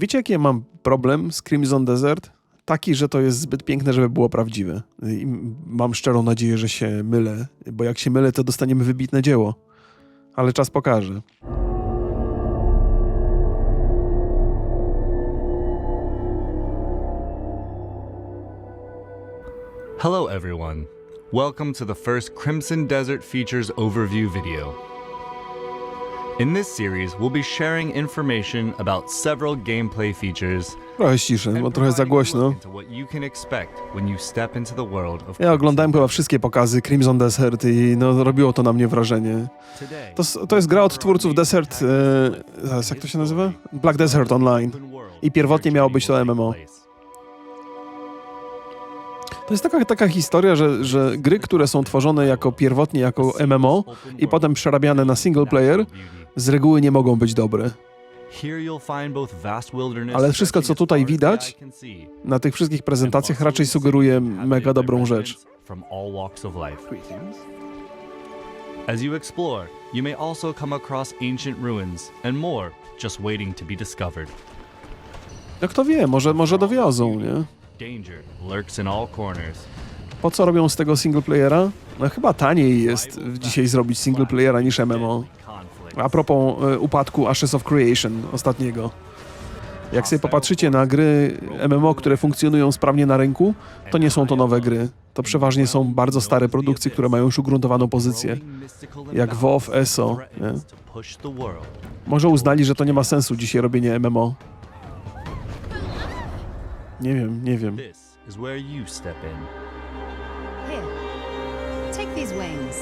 Wiecie, jaki ja mam problem z Crimson Desert? Taki, że to jest zbyt piękne, żeby było prawdziwe. I mam szczerą nadzieję, że się mylę, bo jak się mylę, to dostaniemy wybitne dzieło. Ale czas pokaże. Hello, everyone. Welcome to the first Crimson Desert Features overview video. In this series, we'll be sharing information about several gameplay features Trochę ciszę, bo trochę za głośno. Ja oglądałem chyba wszystkie pokazy Crimson Desert i no, robiło to na mnie wrażenie. To, to jest gra od twórców Desert... E, zaraz, jak to się nazywa? Black Desert Online. I pierwotnie miało być to MMO. To jest taka, taka historia, że, że gry, które są tworzone jako pierwotnie jako MMO i potem przerabiane na single player, z reguły nie mogą być dobre. Ale wszystko, co tutaj widać, Na tych wszystkich prezentacjach raczej sugeruje mega dobrą rzecz. As you explore, you may also come across ancient ruins and more just waiting to be discovered. No kto wie, może, może dowiozą, nie? Po co robią z tego single playera? No chyba taniej jest dzisiaj zrobić single playera niż MMO. A propos e, upadku Ashes of Creation ostatniego. Jak sobie popatrzycie na gry MMO, które funkcjonują sprawnie na rynku, to nie są to nowe gry. To przeważnie są bardzo stare produkcje, które mają już ugruntowaną pozycję. Jak WoW, ESO, nie? Może uznali, że to nie ma sensu dzisiaj robienie MMO. Nie wiem, nie wiem. This is where you step in. Here, take these wings.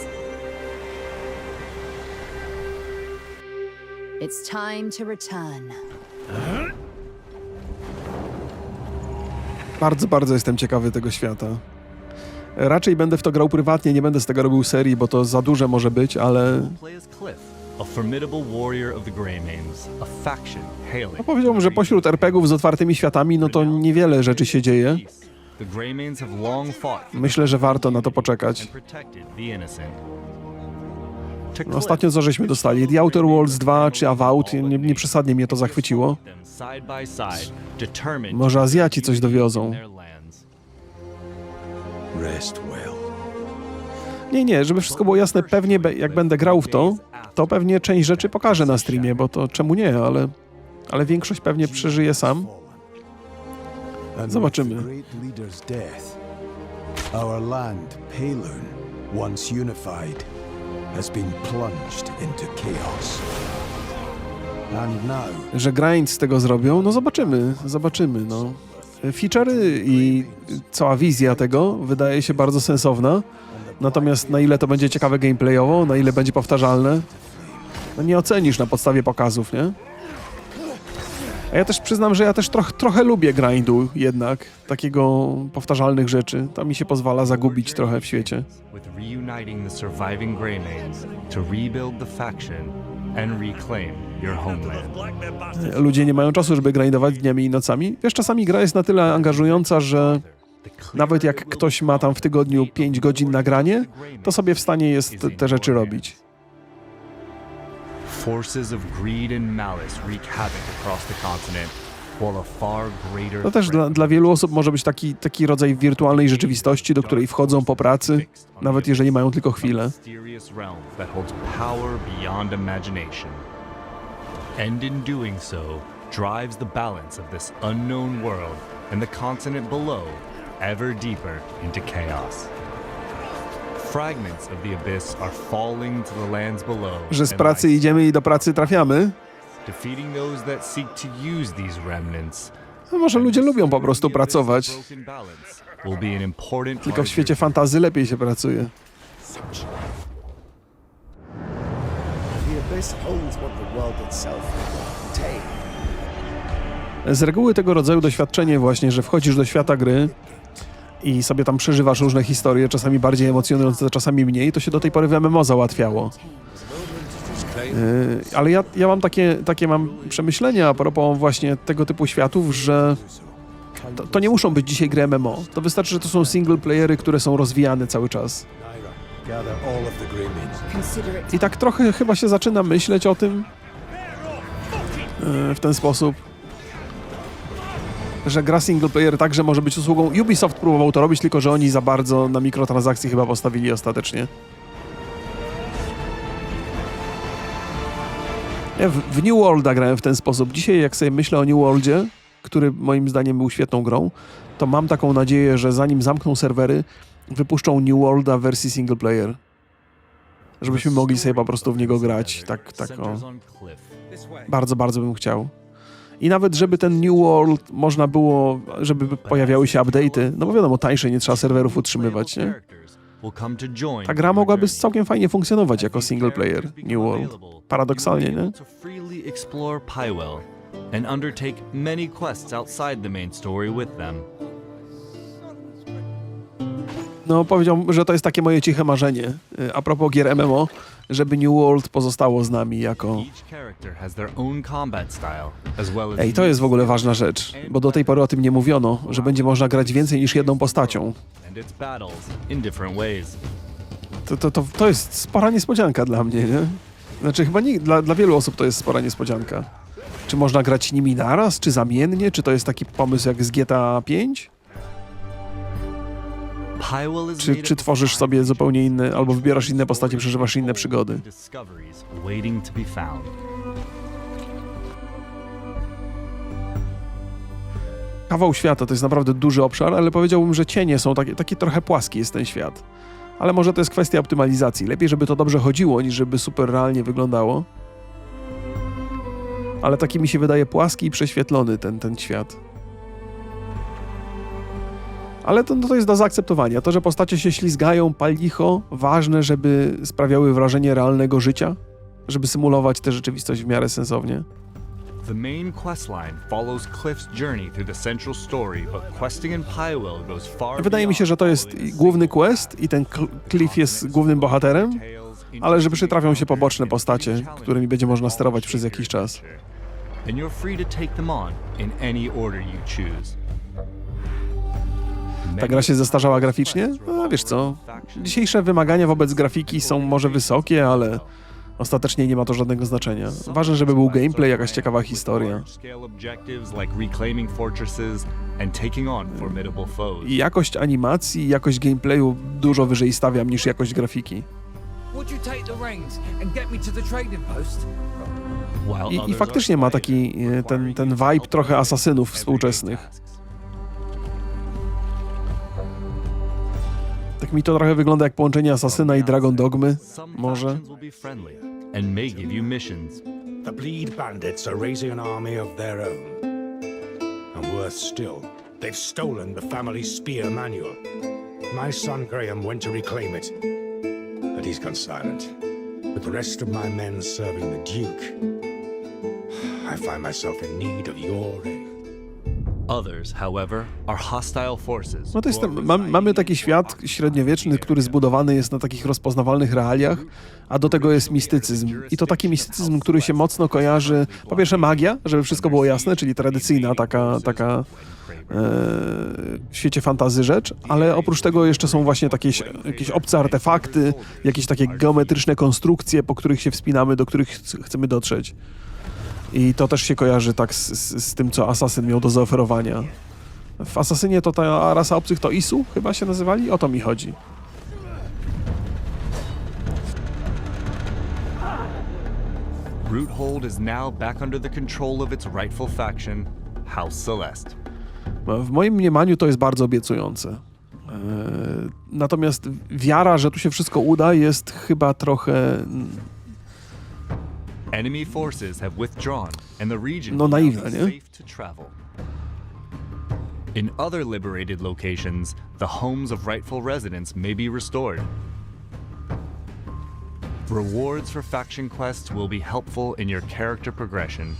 It's time to return. Bardzo, bardzo jestem ciekawy tego świata. Raczej będę w to grał prywatnie, nie będę z tego robił serii, bo to za duże może być, ale Play as Cliff, a formidable warrior of the Greymanes, a faction hailing. no powiedziałbym, że pośród RPGów z otwartymi światami, no to niewiele rzeczy się dzieje. Myślę, że warto na to poczekać. No, Ostatnio co żeśmy dostali? The Outer Worlds 2 czy Avowed? Nie, nie przesadnie mnie to zachwyciło. Może Azjaci coś dowiozą. Nie, nie, żeby wszystko było jasne, pewnie be- jak będę grał w to, to pewnie część rzeczy pokażę na streamie, bo to czemu nie, ale, ale większość pewnie przeżyję sam. Zobaczymy. our land, Palun, once unified, has been plunged into chaos. Że grind z tego zrobią, no zobaczymy, zobaczymy, no. Feature'y i cała wizja tego wydaje się bardzo sensowna, natomiast na ile to będzie ciekawe gameplayowo, na ile będzie powtarzalne, no nie ocenisz na podstawie pokazów, nie? A ja też przyznam, że ja też troch, trochę lubię grindu jednak, takiego powtarzalnych rzeczy. To mi się pozwala zagubić trochę w świecie. Ludzie nie mają czasu, żeby grindować dniami i nocami. Wiesz, czasami gra jest na tyle angażująca, że nawet jak ktoś ma tam w tygodniu 5 godzin nagranie, to sobie w stanie jest te rzeczy robić. Forces of greed and malice wreak havoc across the continent, To też dla, dla wielu osób może być taki, taki rodzaj wirtualnej rzeczywistości, do której wchodzą po pracy, nawet jeżeli mają tylko chwilę. And in doing so, drives the balance of this unknown world and the continent below ever deeper into chaos. Że z pracy idziemy i do pracy trafiamy. defeating those that seek to use these remnants. No może ludzie lubią po prostu pracować, tylko w świecie fantazy lepiej się pracuje. Z reguły tego rodzaju doświadczenie właśnie, że wchodzisz do świata gry i sobie tam przeżywasz różne historie, czasami bardziej emocjonujące, czasami mniej, to się do tej pory w MMO załatwiało. Yy, ale ja, ja mam takie, takie mam przemyślenia a propos właśnie tego typu światów, że to, to nie muszą być dzisiaj gry MMO. To wystarczy, że to są single playery, które są rozwijane cały czas. I tak trochę chyba się zaczyna myśleć o tym yy, w ten sposób. Że gra single player także może być usługą. Ubisoft próbował to robić, tylko że oni za bardzo na mikrotransakcje chyba postawili ostatecznie. Ja w, New Worlda grałem w ten sposób. Dzisiaj jak sobie myślę o New Worldzie, który moim zdaniem był świetną grą, to mam taką nadzieję, że zanim zamkną serwery, wypuszczą New Worlda w wersji single player. Żebyśmy mogli sobie po prostu w niego grać. Tak, tak o. Bardzo, bardzo bym chciał. I nawet, żeby ten New World można było, żeby pojawiały się update'y, no bo wiadomo, tańsze, nie trzeba serwerów utrzymywać, nie? Ta gra mogłaby całkiem fajnie funkcjonować jako single player New World. Paradoksalnie, nie? To freely explore Pywell and undertake many quests outside the main story with them. No powiedziałbym, że to jest takie moje ciche marzenie. Y, A propos gier MMO, żeby New World pozostało z nami jako... Ej, to jest w ogóle ważna rzecz, bo do tej pory o tym nie mówiono, że będzie można grać więcej niż jedną postacią. To, to, to, to jest spora niespodzianka dla mnie, nie? Znaczy chyba nie, dla, dla wielu osób to jest spora niespodzianka. Czy można grać nimi naraz, czy zamiennie, czy to jest taki pomysł jak z GTA 5? Czy, czy tworzysz sobie zupełnie inne, albo wybierasz inne postacie, przeżywasz inne przygody? Kawał świata to jest naprawdę duży obszar, ale powiedziałbym, że cienie są takie, taki trochę płaski jest ten świat. Ale może to jest kwestia optymalizacji. Lepiej, żeby to dobrze chodziło, niż żeby super realnie wyglądało. Ale taki mi się wydaje płaski i prześwietlony ten, ten świat. Ale to, no to jest do zaakceptowania. To, że postacie się ślizgają, palicho, ważne, żeby sprawiały wrażenie realnego życia, żeby symulować tę rzeczywistość w miarę sensownie. The main questline follows Cliff's journey through the central story, but questing in Pywell goes far Wydaje mi się, że to jest główny quest i ten Cl- Cliff jest głównym bohaterem, ale że przytrafią się poboczne postacie, którymi będzie można sterować przez jakiś czas. And you're free to take them on in any order you choose. Ta gra się zestarzała graficznie? No wiesz co, dzisiejsze wymagania wobec grafiki są może wysokie, ale ostatecznie nie ma to żadnego znaczenia. Ważne, żeby był gameplay, jakaś ciekawa historia. I jakość animacji, jakość gameplayu dużo wyżej stawiam niż jakość grafiki. I, i faktycznie ma taki e, ten, ten vibe trochę asasynów współczesnych. Tak mi to trochę wygląda jak połączenie Asasyna i Dragon Dogmy. Może. And may give you missions. The Bleed Bandits are raising an army of their own. And worse still, they've stolen the family spear manual. My son Graham went to reclaim it, but he's gone silent. With the rest of my men serving the Duke, I find myself in need of your aid. No to jest, ten- mam, mamy taki świat średniowieczny, który zbudowany jest na takich rozpoznawalnych realiach, a do tego jest mistycyzm. I to taki mistycyzm, który się mocno kojarzy, po pierwsze magia, żeby wszystko było jasne, czyli tradycyjna taka, taka e, w świecie fantazy rzecz, ale oprócz tego jeszcze są właśnie takie jakieś obce artefakty, jakieś takie geometryczne konstrukcje, po których się wspinamy, do których ch- chcemy dotrzeć. I to też się kojarzy tak z, z, z tym, co Asasyn miał do zaoferowania. W Asasynie to ta rasa obcych to Isu chyba się nazywali? O to mi chodzi. Roothold is now back under the control of its rightful faction, House Celeste. W moim mniemaniu to jest bardzo obiecujące. Eee, Natomiast wiara, że tu się wszystko uda, jest chyba trochę Enemy forces have withdrawn, and the region No, naiwne, be eh? nie? safe to travel. In other liberated locations, the homes of rightful residents may be restored. Rewards for faction quests will be helpful in your character progression.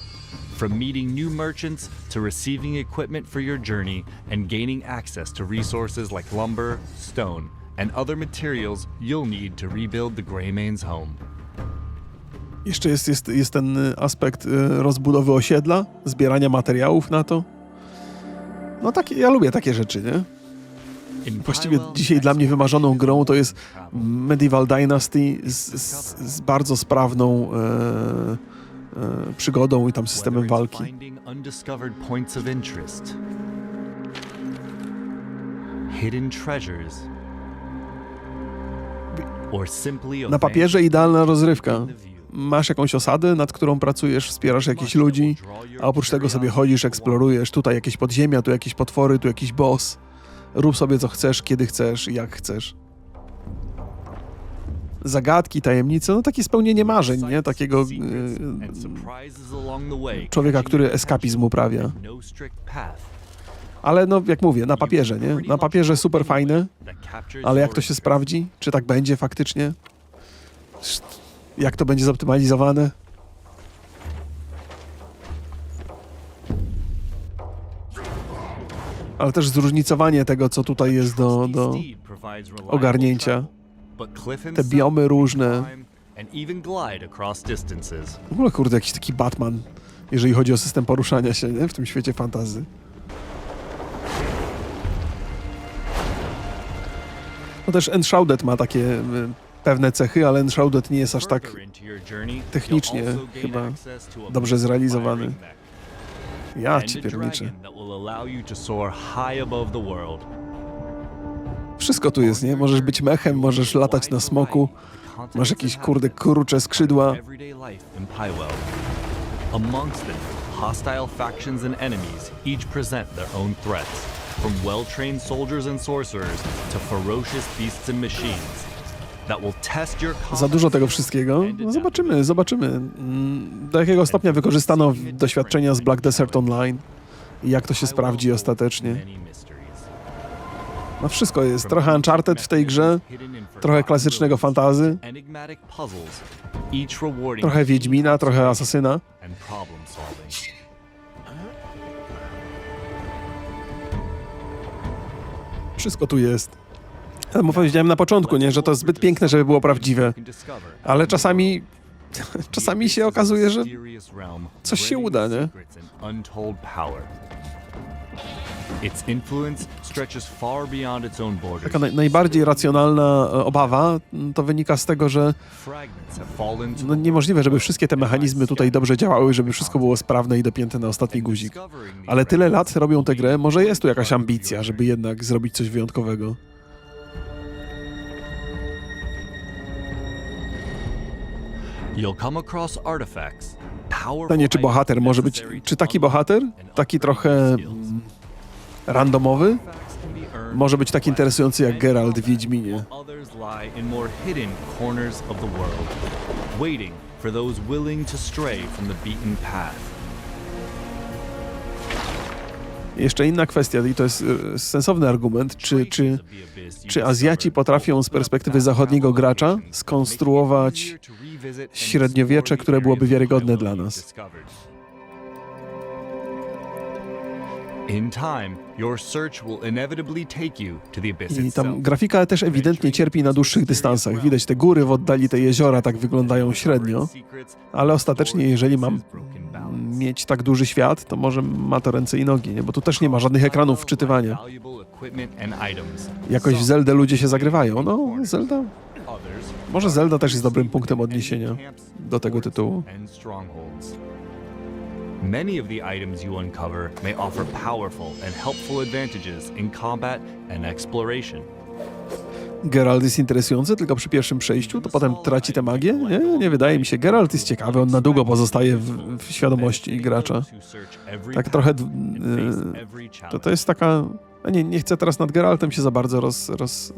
From meeting new merchants to receiving equipment for your journey and gaining access to resources like lumber, stone, and other materials you'll need to rebuild the Greymane's home. Jeszcze jest, jest, jest ten y, aspekt y, rozbudowy osiedla, zbierania materiałów na to. No takie, ja lubię takie rzeczy, nie? Właściwie dzisiaj dla mnie wymarzoną grą to jest. Medieval Dynasty z, z, z bardzo sprawną e, e, przygodą i tam systemem walki. Na papierze idealna rozrywka. Masz jakąś osadę, nad którą pracujesz, wspierasz jakichś ludzi, a oprócz tego sobie chodzisz, eksplorujesz. Tutaj jakieś podziemia, tu jakieś potwory, tu jakiś boss. Rób sobie co chcesz, kiedy chcesz, jak chcesz. Zagadki, tajemnice, no takie spełnienie marzeń, nie? Takiego yy, człowieka, który eskapizm uprawia. Ale no, jak mówię, na papierze, nie? Na papierze super fajne, ale jak to się sprawdzi? Czy tak będzie faktycznie? Jak to będzie zoptymalizowane? Ale też zróżnicowanie tego, co tutaj jest do, do ogarnięcia. Te biomy różne. W ogóle, kurde, jakiś taki Batman, jeżeli chodzi o system poruszania się nie? w tym świecie fantazy. No też Enshrouded ma takie y, pewne cechy, ale Enshrouded nie jest aż tak technicznie chyba dobrze zrealizowany. Ja ci pierniczę. Wszystko tu jest, nie? Możesz być mechem, możesz latać na smoku, masz jakieś kurde krucze skrzydła. Amongst them, hostile factions and enemies each present their own threats, from well-trained soldiers and sorcerers to ferocious beasts and machines Za dużo tego wszystkiego? No zobaczymy, zobaczymy. Mm, Do jakiego stopnia wykorzystano doświadczenia z Black Desert Online i jak to się sprawdzi ostatecznie. No wszystko jest. Trochę Uncharted w tej grze, trochę klasycznego fantazy, trochę Wiedźmina, trochę Asasyna. Wszystko tu jest. Powiedziałem na początku, nie, że to zbyt piękne, żeby było prawdziwe. Ale czasami, czasami się okazuje, że coś się uda, nie? Taka naj, najbardziej racjonalna e, obawa mm, to wynika z tego, że no niemożliwe, żeby wszystkie te mechanizmy tutaj dobrze działały, żeby wszystko było sprawne i dopięte na ostatni guzik. Ale tyle lat robią tę grę, może jest tu jakaś ambicja, żeby jednak zrobić coś wyjątkowego. Pytanie, czy bohater może być, czy taki bohater, taki trochę randomowy, może być tak interesujący jak Geralt w Wiedźminie. Waiting for those willing to stray from the beaten path. Jeszcze inna kwestia, i to jest e, sensowny argument, czy, czy, czy Azjaci potrafią z perspektywy zachodniego gracza skonstruować średniowiecze, które byłoby wiarygodne dla nas. I tam grafika też ewidentnie cierpi na dłuższych dystansach. Widać te góry w oddali, te jeziora tak wyglądają średnio, ale ostatecznie jeżeli mam mieć tak duży świat, to może ma to ręce i nogi, nie? bo tu też nie ma żadnych ekranów wczytywania. Jakoś w Zeldę ludzie się zagrywają. No, Zelda. Może Zelda też jest dobrym punktem odniesienia do tego tytułu. Many of the items you uncover may offer powerful and helpful advantages in combat and exploration. Geralt jest interesujący tylko przy pierwszym przejściu, to potem traci tę magię? Nie, nie wydaje mi się. Geralt jest ciekawy, on na długo pozostaje w, w świadomości gracza. Tak trochę... d- y, To, to jest taka... Nie, nie chcę teraz nad Geraltem się za bardzo roz... roz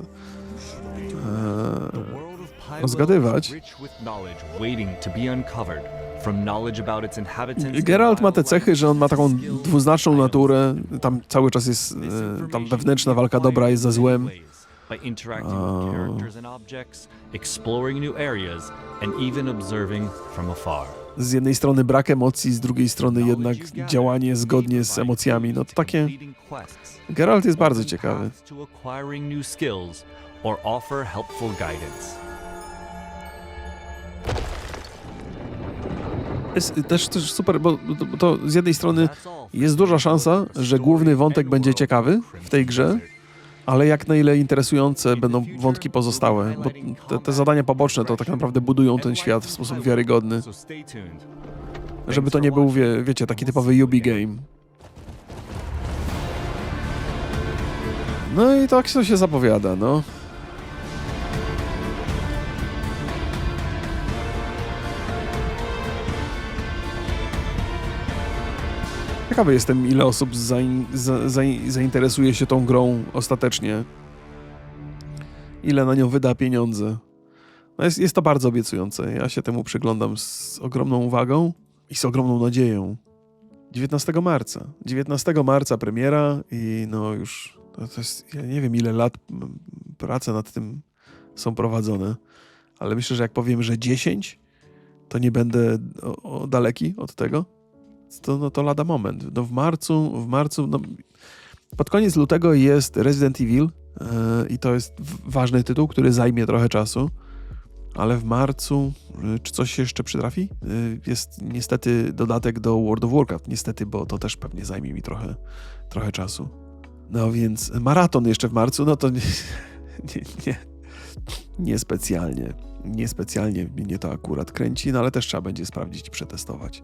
e, rozgadywać. Geralt ma te cechy, że on ma taką dwuznaczną naturę, tam cały czas jest e, tam wewnętrzna walka dobra jest za złem. By interacting with characters and objects, exploring new areas, and even observing from afar. z jednej strony brak emocji, z drugiej strony jednak działanie zgodnie z emocjami. No to takie. Geralt jest bardzo ciekawy. Jest też, też super, bo to, bo to z jednej strony jest duża szansa, że główny wątek będzie ciekawy w tej grze, ale jak na ile interesujące będą wątki pozostałe, bo te, te zadania poboczne to tak naprawdę budują ten świat w sposób wiarygodny, żeby to nie był, wie, wiecie, taki typowy Yubi game. No i tak to się zapowiada, no. Ciekawy jestem, ile osób zain, za, zain, zainteresuje się tą grą ostatecznie. Ile na nią wyda pieniądze. No jest, jest to bardzo obiecujące. Ja się temu przyglądam z ogromną uwagą i z ogromną nadzieją. 19 marca. 19 marca premiera i no już to, to jest, ja nie wiem ile lat prace nad tym są prowadzone, ale myślę, że jak powiem, że 10, to nie będę o, o daleki od tego. To, no, to lada moment. No w marcu, w marcu, no, pod koniec lutego jest Resident Evil yy, i to jest ważny tytuł, który zajmie trochę czasu. Ale w marcu, y, czy coś się jeszcze przytrafi? Y, Jest niestety dodatek do World of Warcraft. Niestety, bo to też pewnie zajmie mi trochę, trochę czasu. No więc maraton jeszcze w marcu, no to nie, nie, nie, nie specjalnie. Nie specjalnie mnie to akurat kręci, no ale też trzeba będzie sprawdzić i przetestować.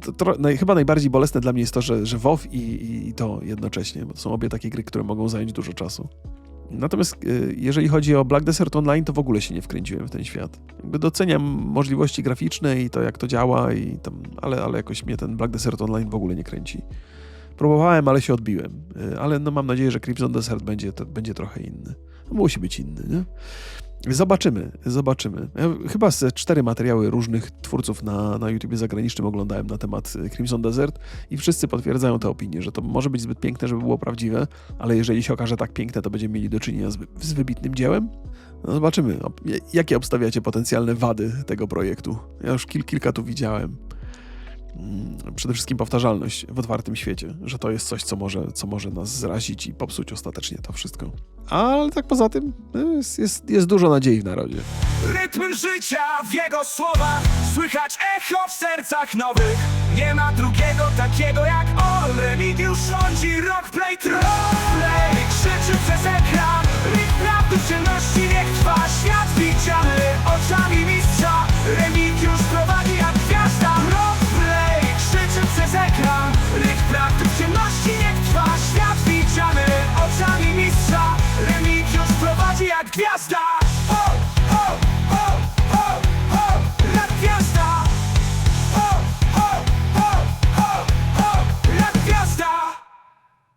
To, tro, naj, chyba najbardziej bolesne dla mnie jest to, że, że WoW i, i, i to jednocześnie, bo to są obie takie gry, które mogą zająć dużo czasu. Natomiast y, jeżeli chodzi o Black Desert Online, to w ogóle się nie wkręciłem w ten świat. Jakby doceniam możliwości graficzne i to, jak to działa, i tam, ale, ale jakoś mnie ten Black Desert Online w ogóle nie kręci. Próbowałem, ale się odbiłem. Y, Ale no mam nadzieję, że Crimson Desert będzie, to, będzie trochę inny. No, musi być inny, nie? Zobaczymy, zobaczymy. Ja chyba ze cztery materiały różnych twórców na, na YouTubie zagranicznym oglądałem na temat y, Crimson Desert i wszyscy potwierdzają tę opinię, że to może być zbyt piękne, żeby było prawdziwe, ale jeżeli się okaże tak piękne, to będziemy mieli do czynienia z, z wybitnym dziełem. No zobaczymy, Ob- jakie obstawiacie potencjalne wady tego projektu. Ja już kil, kilka tu widziałem. Mm, Przede wszystkim powtarzalność w otwartym świecie, że to jest coś, co może, co może nas zrazić i popsuć ostatecznie to wszystko. Ale tak poza tym y, jest, jest, jest dużo nadziei w narodzie. Rytm życia w jego słowach Słychać echo w sercach nowych Nie ma drugiego takiego jak on Remigiusz rządzi rockplay Rockplay krzyczy przez ekran Rytm prawdy w ciemności niech trwa Świat widziany oczami Rytm prawdy w ciemności niech trwa. Świat widziany oczami mistrza. Remigiusz prowadzi jak gwiazda